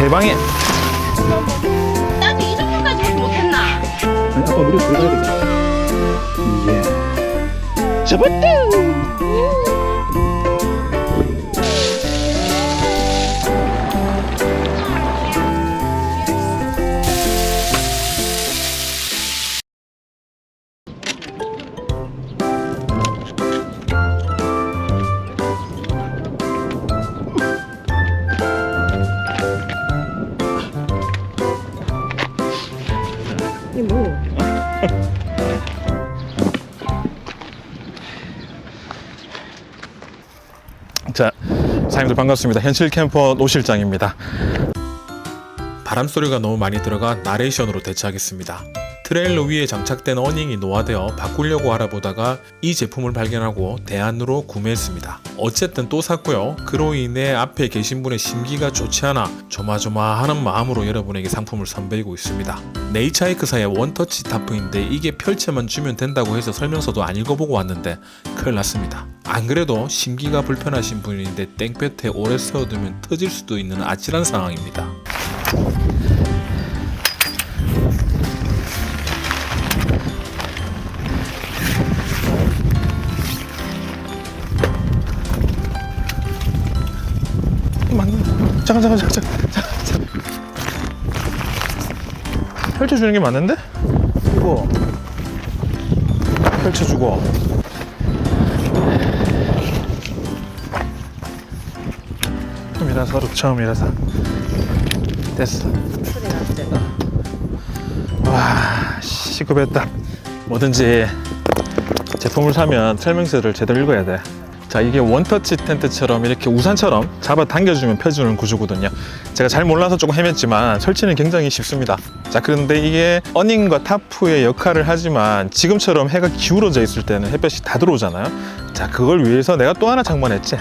세 방에 나도 이 정도까지밖에 못했나? 아니 아빠 물에 들어가야 되겠다 예. 잡았다 사장님들 반갑습니다. 현실 캠퍼 노 실장입니다. 바람 소리가 너무 많이 들어가 나레이션으로 대체하겠습니다. 트레일러 위에 장착된 어닝이 노화되어 바꾸려고 알아보다가 이 제품을 발견하고 대안으로 구매했습니다. 어쨌든 또 샀고요. 그로 인해 앞에 계신 분의 심기가 좋지 않아 조마조마하는 마음으로 여러분에게 상품을 선보이고 있습니다. 네이처하이크사의 원터치 타프인데 이게 펼쳐만 주면 된다고 해서 설명서도 안 읽어보고 왔는데 큰일 났습니다. 안 그래도 심기가 불편하신 분인데 땡볕에 오래 세워두면 터질 수도 있는 아찔한 상황입니다. 잠깐 잠깐 잠깐 잠깐. 펼쳐주는 게 맞는데? 이거 펼쳐주고 처음이라서 처음이라서 됐어 소리 났지? 와 시급했다 뭐든지 제품을 사면 설명서를 제대로 읽어야 돼. 자 이게 원터치 텐트처럼 이렇게 우산처럼 잡아 당겨주면 펴주는 구조거든요. 제가 잘 몰라서 조금 헤맸지만 설치는 굉장히 쉽습니다. 자 그런데 이게 어닝과 타프의 역할을 하지만 지금처럼 해가 기울어져 있을 때는 햇볕이 다 들어오잖아요. 자 그걸 위해서 내가 또 하나 장만했지.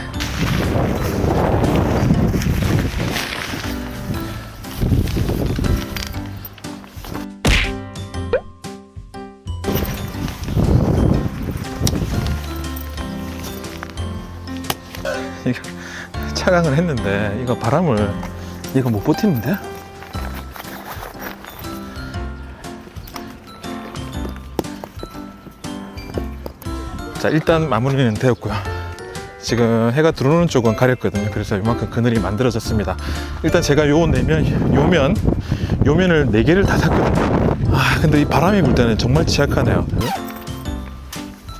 차강을 했는데 이거 바람을 이거 못 버티는데? 자 일단 마무리는 되었고요. 지금 해가 들어오는 쪽은 가렸거든요. 그래서 이만큼 그늘이 만들어졌습니다. 일단 제가 요 내면 요면 요면을 네 개를 다 샀거든요. 아 근데 이 바람이 불 때는 정말 취약하네요.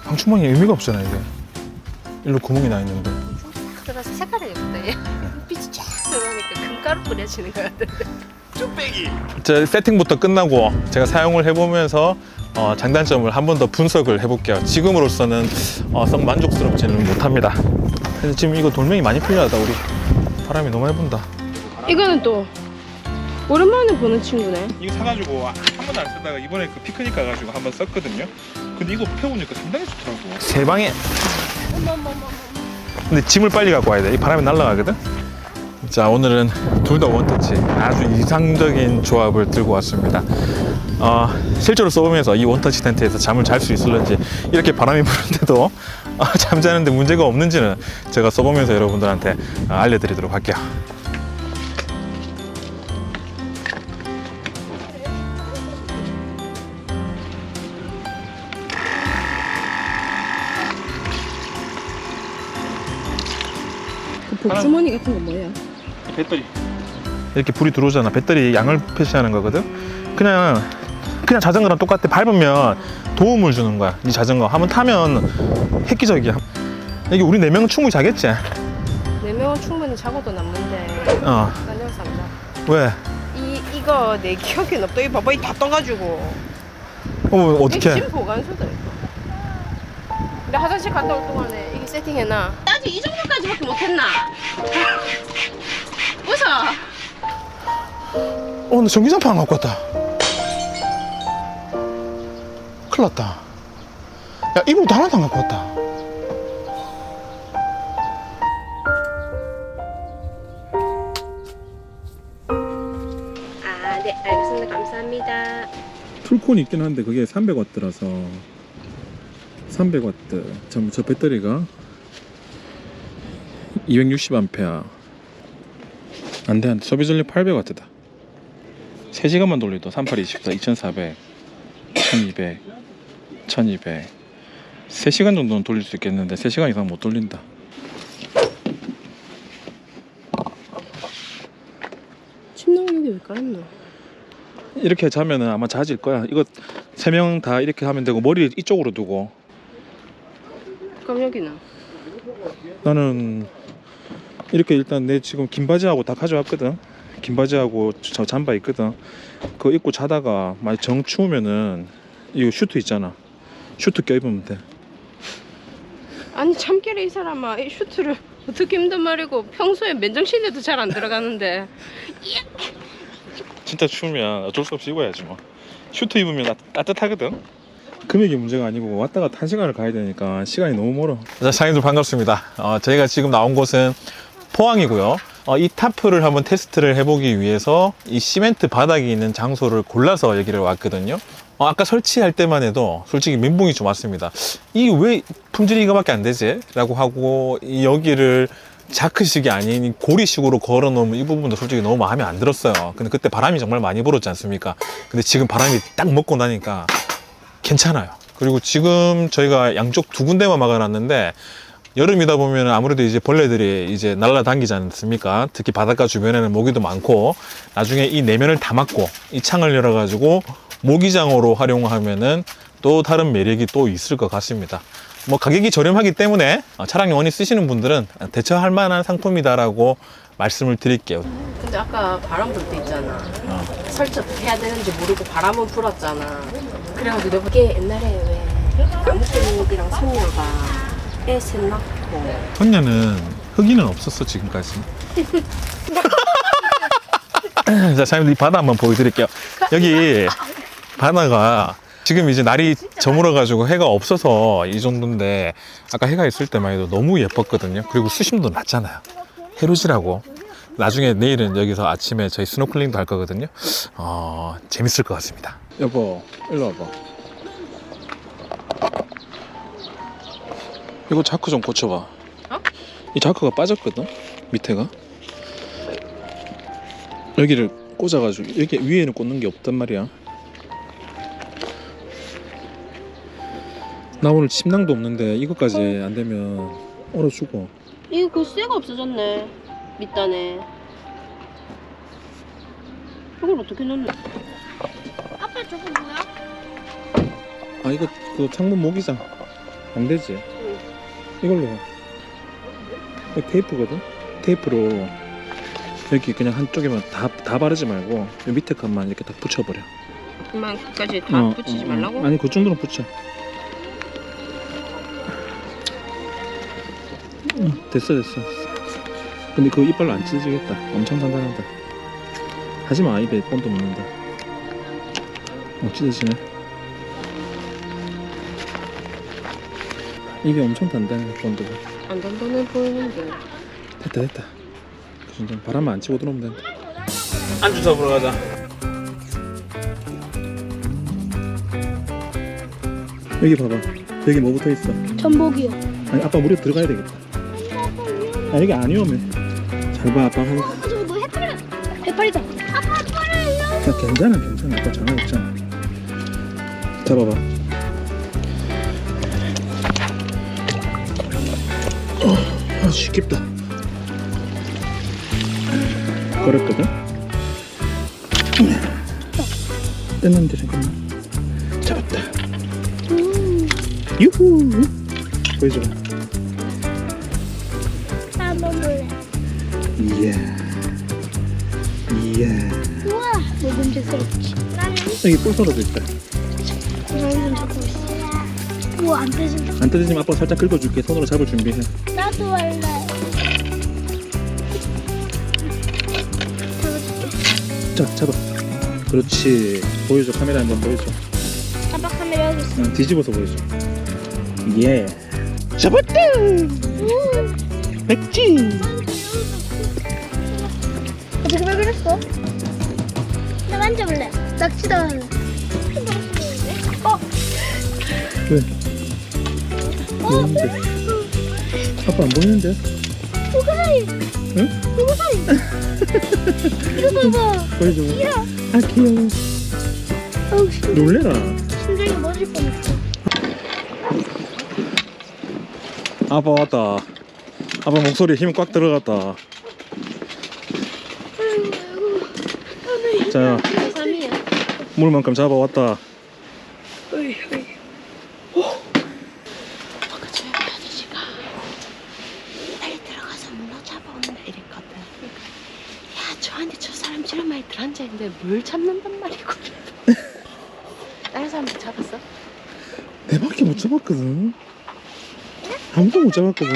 방충망이 의미가 없잖아요 이게. 일로 구멍이 나 있는데 금가루 뿌려지는 것 같은데. 저 세팅부터 끝나고 제가 사용을 해보면서 어, 장단점을 한 번 더 분석을 해볼게요. 지금으로서는 어, 썩 만족스럽지는 못합니다. 근데 지금 이거 돌멩이 많이 필요하다 우리 바람이 너무 많이 분다. 이거는 또 오랜만에 보는 친구네. 이거 사가지고 한 번도 안 쓰다가 이번에 그 피크닉 가가지고 한 번 썼거든요. 근데 이거 펴보니까 상당히 좋더라고. 세 방에. 근데 짐을 빨리 갖고 와야 돼. 이 바람이 날아가거든. 자 오늘은 둘 다 원터치 아주 이상적인 조합을 들고 왔습니다. 어, 실제로 써보면서 이 원터치 텐트에서 잠을 잘 수 있을런지 이렇게 바람이 부는데도 어, 잠자는데 문제가 없는지는 제가 써보면서 여러분들한테 어, 알려드리도록 할게요. 그 복주머니 같은 거 뭐예요? 배터리 이렇게 불이 들어오잖아 배터리 양을 표시하는 거거든 그냥 그냥 자전거랑 똑같아 밟으면 도움을 주는 거야 이 자전거 한번 타면 획기적이야 이게 우리 네 명은 충분히 자겠지 네 명은 충분히 자고도 남는데. 어 삼자. 왜? 이 이거 내 기억에 없다. 이 봐봐 이다 떠가지고. 어 어떻게 짐 보관소다 이거. 근데 화장실 갔다 올 동안에 이게 세팅해놔. 아직 이 정도까지밖에 못했나? 웃어. 어, 나 전기장판 안 갖고 왔다. 큰일 났다. 야, 이불도 하나도 안 갖고 왔다. 아, 네, 알겠습니다. 감사합니다. 풀콘이 있긴 한데 그게 300와트라서 300와트. 참, 저 배터리가 260A. 안돼 안돼. 소비 전력 800W다. 3시간만 돌려도 3824 2400 1200 1200 3시간 정도는 돌릴 수 있겠는데 3시간 이상 못 돌린다. 침낭 여기 왜 깔았노? 이렇게 자면은 아마 자질 거야. 이거 세명다 이렇게 하면 되고 머리 이쪽으로 두고. 그럼 여기는? 나는 이렇게 일단 내 지금 긴 바지하고 다 가져왔거든. 긴 바지하고 저 잠바 있거든. 그거 입고 자다가 만약 정 추우면은 이거 슈트 있잖아. 슈트 껴입으면 돼. 아니 참깨리 이 사람아 이 슈트를 어떻게 힘든 말이고 평소에 맨정신에도 잘 안 들어가는데 진짜 추우면 어쩔 수 없이 입어야지 뭐. 슈트 입으면 따, 따뜻하거든. 금액이 문제가 아니고 왔다 갔다 한 시간을 가야 되니까 시간이 너무 멀어. 자, 사장님들 반갑습니다. 어, 저희가 지금 나온 곳은 포항이고요. 어, 이 타프를 한번 테스트를 해보기 위해서 이 시멘트 바닥이 있는 장소를 골라서 여기를 왔거든요. 어, 아까 설치할 때만 해도 솔직히 멘붕이 좀 왔습니다. 이 왜 품질이 이거밖에 안 되지? 라고 하고 이 여기를 자크식이 아닌 이 고리식으로 걸어 놓으면 이 부분도 솔직히 너무 마음에 안 들었어요. 근데 그때 바람이 정말 많이 불었지 않습니까? 근데 지금 바람이 딱 먹고 나니까 괜찮아요. 그리고 지금 저희가 양쪽 두 군데만 막아놨는데 여름이다 보면 아무래도 이제 벌레들이 이제 날라다니지 않습니까? 특히 바닷가 주변에는 모기도 많고 나중에 이 내면을 다 막고 이 창을 열어가지고 모기장으로 활용하면은 또 다른 매력이 또 있을 것 같습니다. 뭐 가격이 저렴하기 때문에 어, 차량 영원히 쓰시는 분들은 대처할 만한 상품이다라고 말씀을 드릴게요. 근데 아까 바람 불 때 있잖아 어. 설치 어떻게 해야 되는지 모르고 바람은 불었잖아 그래가지고 내가 이게 옛날에 왜 까무님이랑 선녀가 애셋 낳고 선녀는 흑인은 없었어 지금까지. 자, 사장님 이 바다 한번 보여드릴게요. 여기 바다가 지금 이제 날이 저물어 가지고 해가 없어서 이 정도인데 아까 해가 있을 때만 해도 너무 예뻤거든요. 그리고 수심도 낮잖아요. 해루지라고. 나중에 내일은 여기서 아침에 저희 스노클링도 할 거거든요. 어, 재밌을 것 같습니다. 여보, 일로 와봐. 이거 자크 좀 고쳐봐. 어? 이 자크가 빠졌거든? 밑에가? 여기를 꽂아가지고 여기 위에는 꽂는 게 없단 말이야. 나 오늘 침낭도 없는데 이것까지 안 되면 얼어 죽어. 이거 그 쇠가 없어졌네 밑단에. 이걸 어떻게 넣는 아빠 저거 뭐야? 아 이거 그 창문 모기장. 안 되지 이걸로. 테이프거든? 테이프로 여기 그냥 한쪽에만 다, 다 바르지 말고 이 밑에 칸만 이렇게 딱 붙여버려. 그만 끝까지 다 어, 붙이지 어, 어. 말라고? 아니 그 정도는 붙여. 응, 됐어 됐어. 근데 그거 이빨로 안 찢어지겠다. 엄청 단단하다. 하지마 입에 본드 묻는다. 어 찢어지네 이게 엄청 단단해 본드가 안 단단해 보이는데. 됐다 됐다. 그 정도 바람만 안 치고 들어오면 된다. 안주 잡으러 가자. 여기 봐봐. 여기 뭐 붙어있어? 전복이요. 아니 아빠 물에 들어가야 되겠다. 아 여기 안 위험해. 잘봐 아빠. 아, 저거 뭐 해파리, 해파리다. 아빠 해파리요. 아, 괜찮아 괜찮아. 아빠 장난 없잖아. 잡아봐 아 쉽겠다 걸었거든? 뗐는데 잠깐만. 잡았다. 유후! 보여줘봐 한번 볼래. 이야. 이야. 우와, 먹음직스럽지. 나는 여기 뿔소라도 있다. 이런 좀 잡고 있어. 우와, 안 떼진다. 안 뜯어지면 아빠 살짝 긁어줄게. 손으로 잡을 준비해 할래. 자 잡아 그렇지 보여줘 카메라 한번 보여줘 아빠 카메라 여기 있어. 응, 뒤집어서 보여줘 예 잡았다 우. 맥지 어떻게 발견했어? 나 만져볼래. 낚시다. 어, 왜? 보이는데 아빠 안 보이는데? 오가리. 응? 오가리. 봐봐. 보여줘. 아 귀여워. 어우, 심- 놀래라. 심장이 멎을 뻔했어. 아빠 왔다. 아빠 목소리에 힘꽉 들어갔다. 자, 3이야. 물만큼 잡아왔다. 어이, 어이. 아까 저 아저씨가 빨리 들어가서 문어 잡아온다 이랬거든. 야, 저한테 저 사람 저런 많이 들어앉아 있는데 뭘 잡는단 말이고. 다른 사람들 잡았어? 내밖에 못 잡았거든. 아무도 못 잡았거든.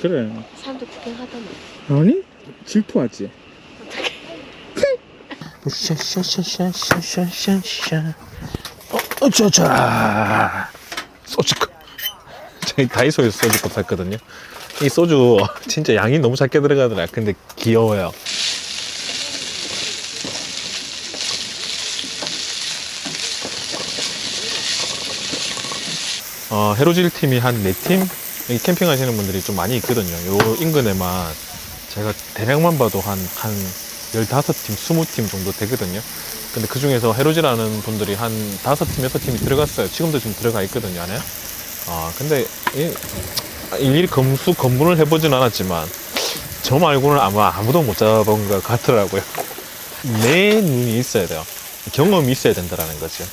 그래. 사람들 구경하더만. 아니? 질투하지. 샤샤샤샤샤샤샤. 어, 어쩌자. 소주컵. 저희 다이소에서 소주컵 샀거든요. 이 소주 진짜 양이 너무 작게 들어가더라. 근데 귀여워요. 어, 해로질 팀이 한 네 팀? 캠핑하시는 분들이 좀 많이 있거든요. 요 인근에만 제가 대략만 봐도 한, 한 15팀, 20팀 정도 되거든요. 근데 그 중에서 해로질하는 분들이 한 5팀, 6팀이 들어갔어요. 지금도 지금 들어가 있거든요, 안에. 아, 근데 이, 일일이 검수, 검문을 해보진 않았지만 저 말고는 아마 아무도 못 잡은 것 같더라고요. 내 눈이 있어야 돼요. 경험이 있어야 된다라는 거죠.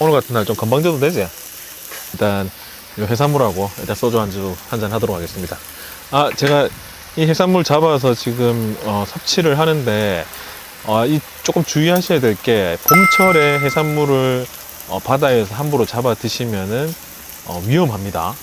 오늘 같은 날좀 금방 져도 되지? 일단 이 해산물하고 일단 소주 안주 한 잔 하도록 하겠습니다. 아 제가 이 해산물 잡아서 지금 어, 섭취를 하는데 어, 이 조금 주의하셔야 될 게 봄철에 해산물을 어, 바다에서 함부로 잡아 드시면은 어, 위험합니다.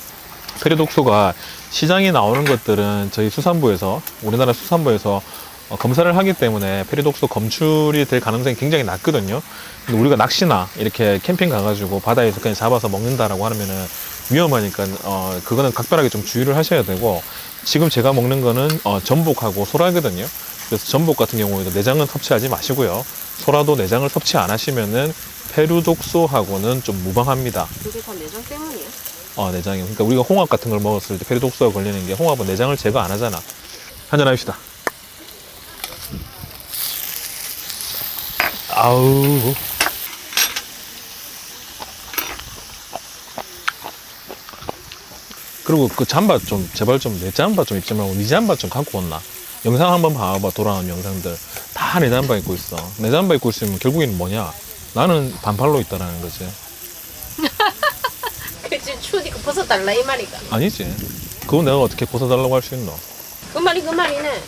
페리독소가 시장에 나오는 것들은 저희 수산부에서 우리나라 수산부에서 어, 검사를 하기 때문에 페리독소 검출이 될 가능성이 굉장히 낮거든요. 근데 우리가 낚시나 이렇게 캠핑 가가지고 바다에서 그냥 잡아서 먹는다라고 하면은 위험하니까 어 그거는 각별하게 좀 주의를 하셔야 되고 지금 제가 먹는 거는 어 전복하고 소라거든요. 그래서 전복 같은 경우에도 내장은 섭취하지 마시고요. 소라도 내장을 섭취 안 하시면은 페루독소하고는 좀 무방합니다. 그게 다 내장 때문이야. 어, 내장이. 그러니까 우리가 홍합 같은 걸 먹었을 때 페리독소가 걸리는 게 홍합은 내장을 제거 안 하잖아. 한잔 합시다. 아우. 그리고 그 잠바 좀 제발 좀 내 잠바 좀 입지 말고 네 잠바 좀 갖고 온나. 영상 한번 봐봐 돌아온 영상들 다 내 잠바 입고 있어. 내 잠바 입고 있으면 결국에는 뭐냐? 나는 반팔로 있다라는 거지. 그치, 추우니까 벗어달라, 이 말이가. 아니지. 그거 내가 어떻게 벗어달라고 할 수 있노? 그 말이 그 말이네.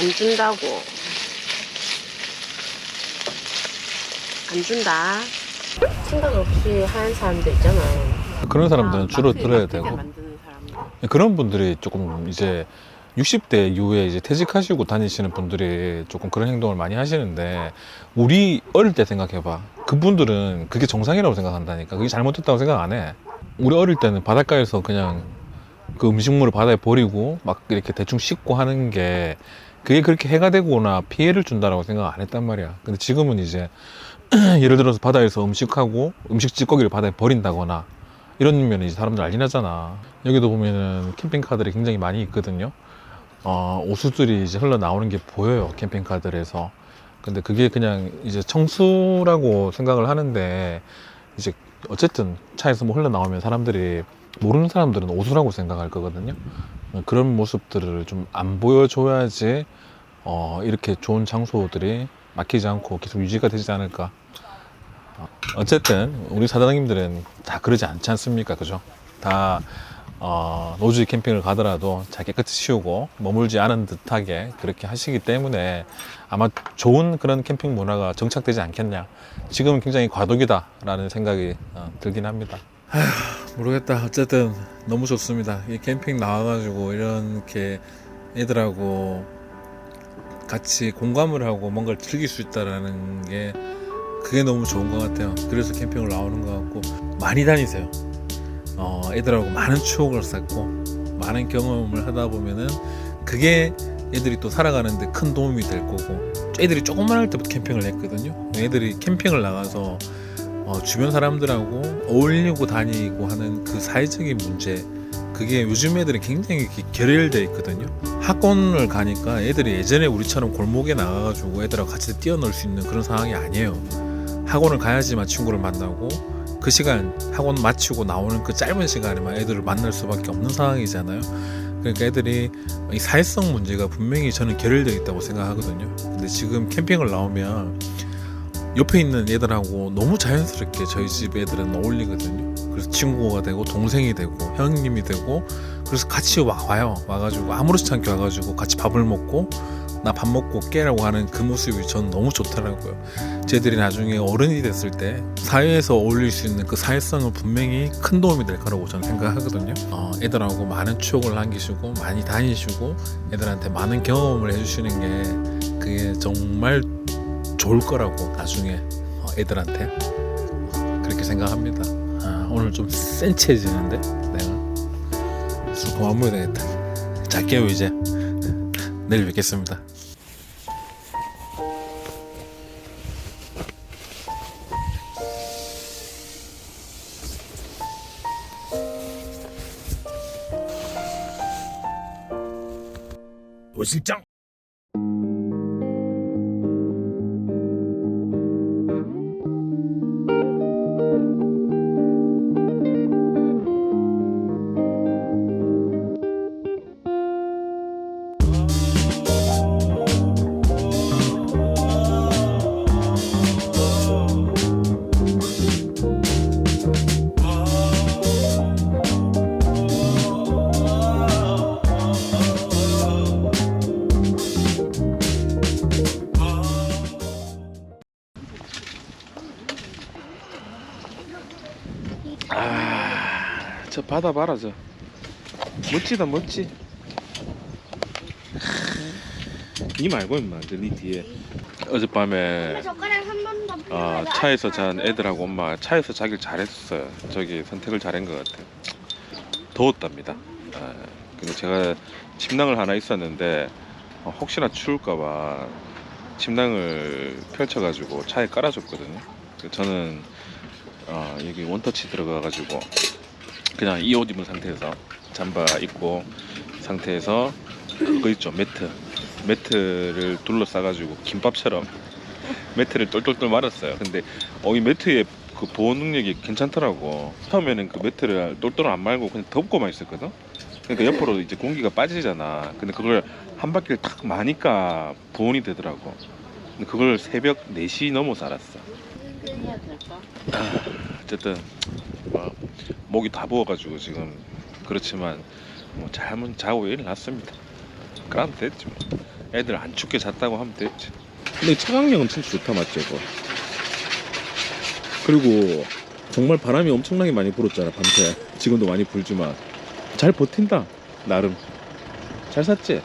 안 준다고. 안 준다. 생각 없이 하는 사람들 있잖아요. 그런 사람들은 주로 마피아, 들어야 되고 만드는 사람들. 그런 분들이 조금 이제 60대 이후에 이제 퇴직하시고 다니시는 분들이 조금 그런 행동을 많이 하시는데 우리 어릴 때 생각해봐 그분들은 그게 정상이라고 생각한다니까 그게 잘못됐다고 생각 안 해 우리 어릴 때는 바닷가에서 그냥 그 음식물을 바다에 버리고 막 이렇게 대충 씻고 하는 게 그게 그렇게 해가 되거나 피해를 준다라고 생각 안 했단 말이야 근데 지금은 이제 예를 들어서 바다에서 음식하고 음식 찌꺼기를 바다에 버린다거나 이런 면에 이제 사람들 난리 나잖아. 여기도 보면은 캠핑카들이 굉장히 많이 있거든요. 어, 오수들이 이제 흘러나오는 게 보여요. 캠핑카들에서. 근데 그게 그냥 이제 청수라고 생각을 하는데 이제 어쨌든 차에서 뭐 흘러나오면 사람들이 모르는 사람들은 오수라고 생각할 거거든요. 그런 모습들을 좀 안 보여줘야지 어, 이렇게 좋은 장소들이 막히지 않고 계속 유지가 되지 않을까. 어, 어쨌든 우리 사장님들은 다 그러지 않지 않습니까? 그죠? 다 어, 노지 캠핑을 가더라도 잘 깨끗이 치우고 머물지 않은 듯하게 그렇게 하시기 때문에 아마 좋은 그런 캠핑 문화가 정착되지 않겠냐. 지금은 굉장히 과도기다라는 생각이 어, 들긴 합니다. 모르겠다. 어쨌든 너무 좋습니다. 이 캠핑 나와가지고 이렇게 애들하고 같이 공감을 하고 뭔가를 즐길 수 있다라는 게 그게 너무 좋은 것 같아요. 그래서 캠핑을 나오는 것 같고 많이 다니세요. 어, 애들하고 많은 추억을 쌓고 많은 경험을 하다 보면은 그게 애들이 또 살아가는데 큰 도움이 될 거고 애들이 조금만 할 때부터 캠핑을 했거든요. 애들이 캠핑을 나가서 어, 주변 사람들하고 어울리고 다니고 하는 그 사회적인 문제 그게 요즘 애들이 굉장히 결혈돼 있거든요. 학원을 가니까 애들이 예전에 우리처럼 골목에 나가가지고 애들하고 같이 뛰어놀 수 있는 그런 상황이 아니에요. 학원을 가야지만 친구를 만나고 그 시간 학원 마치고 나오는 그 짧은 시간에만 애들을 만날 수밖에 없는 상황이잖아요. 그러니까 애들이 이 사회성 문제가 분명히 저는 결여되어 있다고 생각하거든요. 근데 지금 캠핑을 나오면 옆에 있는 애들하고 너무 자연스럽게 저희 집 애들은 어울리거든요. 그래서 친구가 되고 동생이 되고 형님이 되고 그래서 같이 와, 와요. 와가지고 아무렇지 않게 와가지고 같이 밥을 먹고 나 밥 먹고 깨라고 하는 그 모습이 저는 너무 좋더라고요. 쟤들이 나중에 어른이 됐을 때 사회에서 어울릴 수 있는 그 사회성은 분명히 큰 도움이 될 거라고 저는 생각하거든요. 어, 애들하고 많은 추억을 남기시고 많이 다니시고 애들한테 많은 경험을 해주시는 게 그게 정말 좋을 거라고 나중에 어, 애들한테 그렇게 생각합니다. 아, 오늘 좀 센치해지는데 내가 술 그만 먹어야 되겠다. 잘게요 이제 내일 뵙겠습니다. 도실장. 아, 저 바다 봐라 저. 멋지다 멋지. 이 말고 임마 저니 뒤에. 어젯밤에 젓가락 한 번도 아, 차에서 잔 애들하고 엄마 차에서 자길 잘했어요. 저기 선택을 잘한 것 같아요. 더웠답니다. 아, 근데 제가 침낭을 하나 있었는데 어, 혹시나 추울까봐 침낭을 펼쳐가지고 차에 깔아줬거든요. 저는 어, 여기 원터치 들어가가지고 그냥 이 옷 입은 상태에서 잠바 입고 상태에서 그거 있죠 매트 매트를 둘러싸가지고 김밥처럼 매트를 똘똘똘 말았어요. 근데 어, 이 매트의 그 보온 능력이 괜찮더라고. 처음에는 그 매트를 똘똘 안 말고 그냥 덮고만 있었거든. 그러니까 옆으로 이제 공기가 빠지잖아. 근데 그걸 한 바퀴를 탁 마니까 보온이 되더라고. 근데 그걸 새벽 4시 넘어서 알았어. 어쨌든 뭐, 목이 다 부어가지고 지금 그렇지만 뭐 잠은 자고 일어났습니다. 그럼 됐지 뭐. 애들 안 춥게 잤다고 하면 됐지. 근데 차강력은 진짜 좋다 맞죠 이거? 그리고 정말 바람이 엄청나게 많이 불었잖아 밤새. 지금도 많이 불지만 잘 버틴다 나름. 잘 샀지?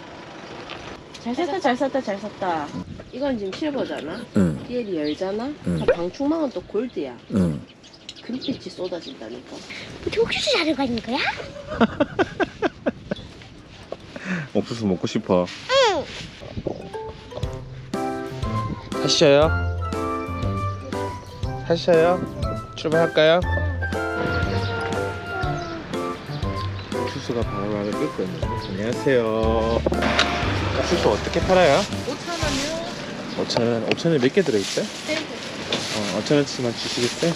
잘 샀다 잘 샀다 잘 샀다. 이건 지금 실버잖아. 응, 뒤에 열잖아. 응. 그 방충망은 또 골드야. 응. 금빛이 쏟아진다니까. 옥수수 자르고 있는 거야? 옥수수 먹고 싶어. 하셔요? 하셔요? 출발할까요? 옥수수가 바글바글 끓고 있는데 안녕하세요 옥수수 어떻게 팔아요? 5천 원이요? 5천원 5천원에 몇 개 들어있어요? 네. 어, 5천원치만 주시겠어요?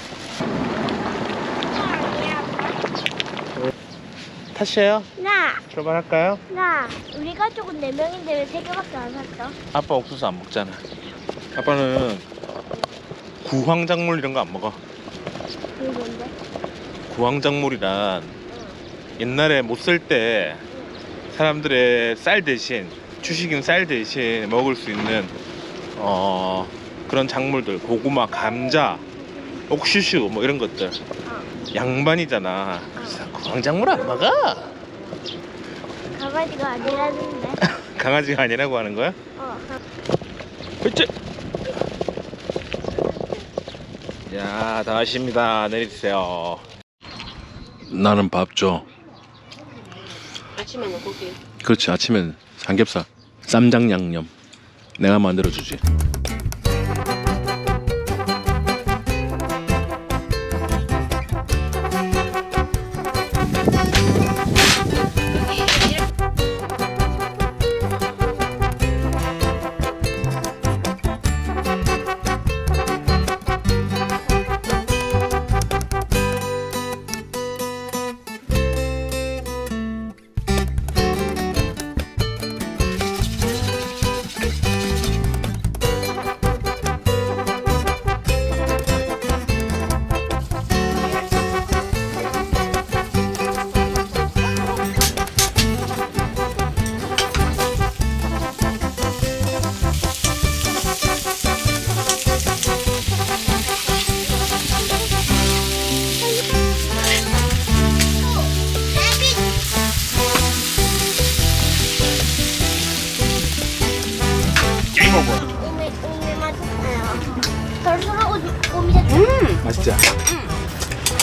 타셔요? 나, 출발할까요? 나. 우리 가족은 네 명인데 왜 세 개밖에 안 샀어? 아빠 옥수수 안 먹잖아 아빠는 구황작물 이런 거 안 먹어 그게 뭔데? 구황작물이란 옛날에 못 쓸 때 사람들의 쌀 대신 주식인 쌀 대신 먹을 수 있는 어 그런 작물들 고구마, 감자, 옥슈슈 뭐 이런 것들 양반이잖아. 그래서 구황작물 안 먹어. 강아지가 아니라는데. 강아지가 아니라고 하는 거야? 어. 그치? 야, 다 하십니다. 내리세요. 나는 밥 줘. 아침에는 고기. 그렇지 아침엔 삼겹살 쌈장 양념 내가 만들어 주지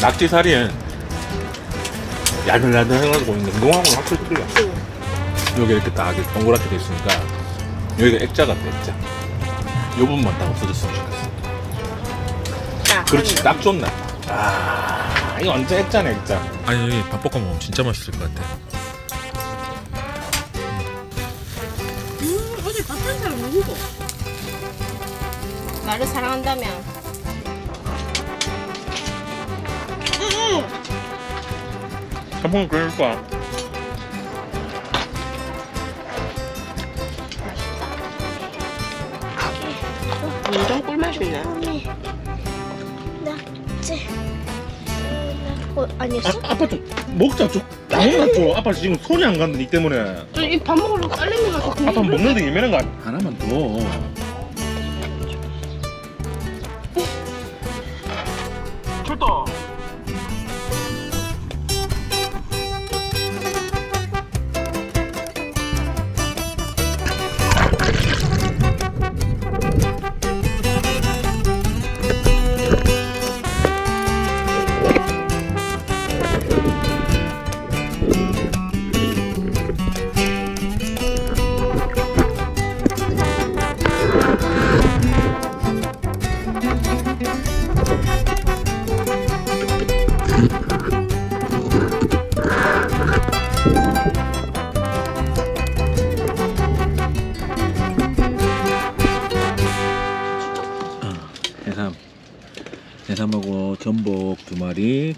낙지살이 야들야들해가지고 냉동하고는 확실히 틀려. 여기 이렇게 딱 동그랗게 돼 있으니까 여기가 액자 같아 액자. 요 부분만 딱 없어졌으면 좋겠어. 그렇지 딱 좋네. 아 이거 완전 액자네 액자. 아니 여기 밥 볶아 먹으면 진짜 맛있을 것 같아. 어제 밥한 사람 누구고? 나를 사랑한다면 한번 그럴까? 완전 꿀맛이네 오미 낙지. 어 아니었어? 아빠 좀 먹자 좀 양만 줘. 아빠 지금 손이 안 간다 니 때문에. 이밥 먹으러 딸내미 가서 아빠 먹는데 예민한 거 아니야? 하나만 더.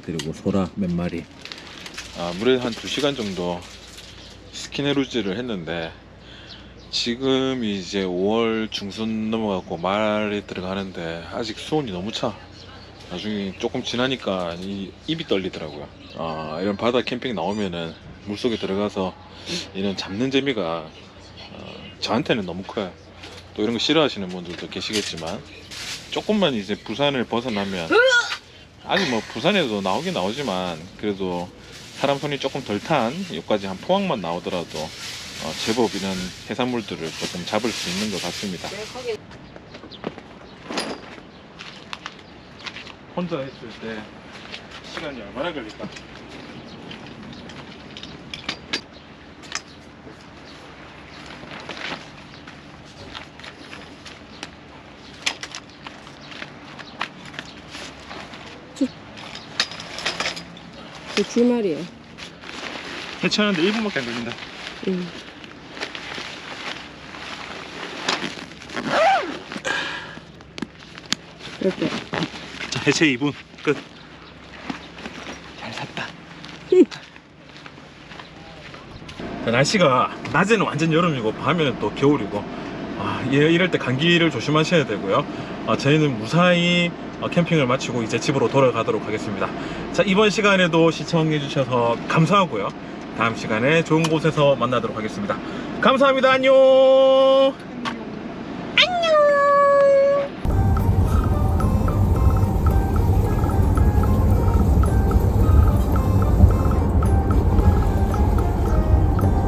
그리고 소라 몇 마리 아, 물에 한 2시간 정도 스키네루즈를 했는데 지금 이제 5월 중순 넘어가고 말이 들어가는데 아직 수온이 너무 차. 나중에 조금 지나니까 이 입이 떨리더라고요. 아, 이런 바다 캠핑 나오면은 물속에 들어가서 이런 잡는 재미가 어, 저한테는 너무 커요. 또 이런 거 싫어하시는 분들도 계시겠지만 조금만 이제 부산을 벗어나면 아직 뭐 부산에도 나오긴 나오지만 그래도 사람 손이 조금 덜 탄 여기까지 한 포항만 나오더라도 어, 제법 이런 해산물들을 조금 잡을 수 있는 것 같습니다. 혼자 했을 때 시간이 얼마나 걸릴까? 그 줄말이에요 해체하는데 1분밖에 안 걸린다. 응. 그렇게 자, 해체 2분 끝. 잘 샀다. 자, 날씨가 낮에는 완전 여름이고 밤에는 또 겨울이고 아, 예, 이럴 때 감기를 조심하셔야 되고요. 아, 저희는 무사히 어, 캠핑을 마치고 이제 집으로 돌아가도록 하겠습니다. 자, 이번 시간에도 시청해 주셔서 감사하고요. 다음 시간에 좋은 곳에서 만나도록 하겠습니다. 감사합니다. 안녕.